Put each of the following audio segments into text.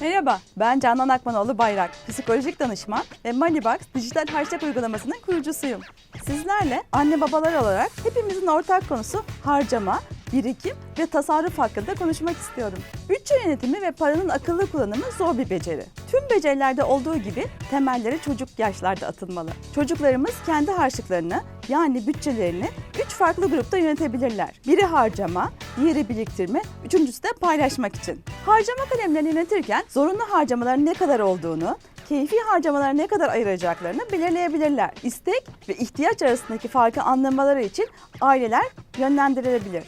Merhaba, ben Canan Akmanoğlu Bayrak, psikolojik danışman ve Moneybox dijital harçlık uygulamasının kurucusuyum. Sizlerle anne babalar olarak hepimizin ortak konusu harcama, birikim ve tasarruf hakkında konuşmak istiyorum. Bütçe yönetimi ve paranın akıllı kullanımı zor bir beceri. Tüm becerilerde olduğu gibi temelleri çocuk yaşlarda atılmalı. Çocuklarımız kendi harçlıklarını yani bütçelerini üç farklı grupta yönetebilirler. Biri harcama, diğeri biriktirme, üçüncüsü de paylaşmak için. Harcama kalemlerini yönetirken zorunlu harcamaların ne kadar olduğunu, keyfi harcamalara ne kadar ayıracaklarını belirleyebilirler. İstek ve ihtiyaç arasındaki farkı anlamaları için aileler yönlendirilebilir.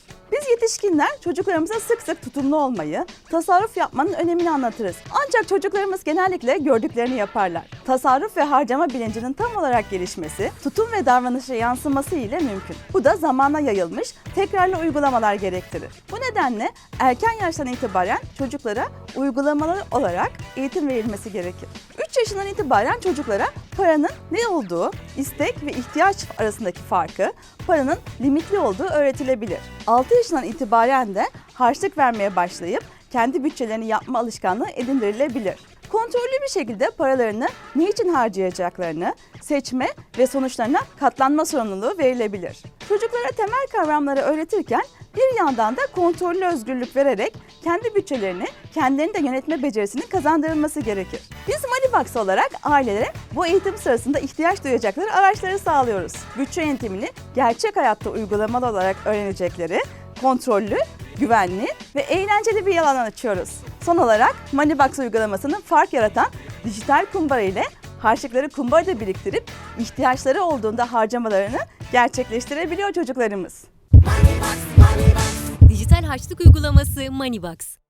Yetişkinler çocuklarımıza sık sık tutumlu olmayı, tasarruf yapmanın önemini anlatırız. Ancak çocuklarımız genellikle gördüklerini yaparlar. Tasarruf ve harcama bilincinin tam olarak gelişmesi, tutum ve davranışa yansıması ile mümkün. Bu da zamana yayılmış, tekrarlı uygulamalar gerektirir. Bu nedenle erken yaştan itibaren çocuklara uygulamalı olarak eğitim verilmesi gerekir. 3 yaşından itibaren çocuklara paranın ne olduğu, istek ve ihtiyaç arasındaki farkı, paranın limitli olduğu öğretilebilir. 6 yaşından itibaren de harçlık vermeye başlayıp kendi bütçelerini yapma alışkanlığı edindirilebilir. Kontrollü bir şekilde paralarını ne için harcayacaklarını seçme ve sonuçlarına katlanma sorumluluğu verilebilir. Çocuklara temel kavramları öğretirken bir yandan da kontrollü özgürlük vererek kendi bütçelerini kendilerini de yönetme becerisinin kazandırılması gerekir. Biz Moneybox olarak ailelere bu eğitim sırasında ihtiyaç duyacakları araçları sağlıyoruz. Bütçe yönetimini gerçek hayatta uygulamalı olarak öğrenecekleri kontrollü, güvenli ve eğlenceli bir alan açıyoruz. Son olarak Moneybox uygulamasının fark yaratan dijital kumbara ile harçlıkları kumbarada biriktirip ihtiyaçları olduğunda harcamalarını gerçekleştirebiliyor çocuklarımız. Dijital harçlık uygulaması Moneybox.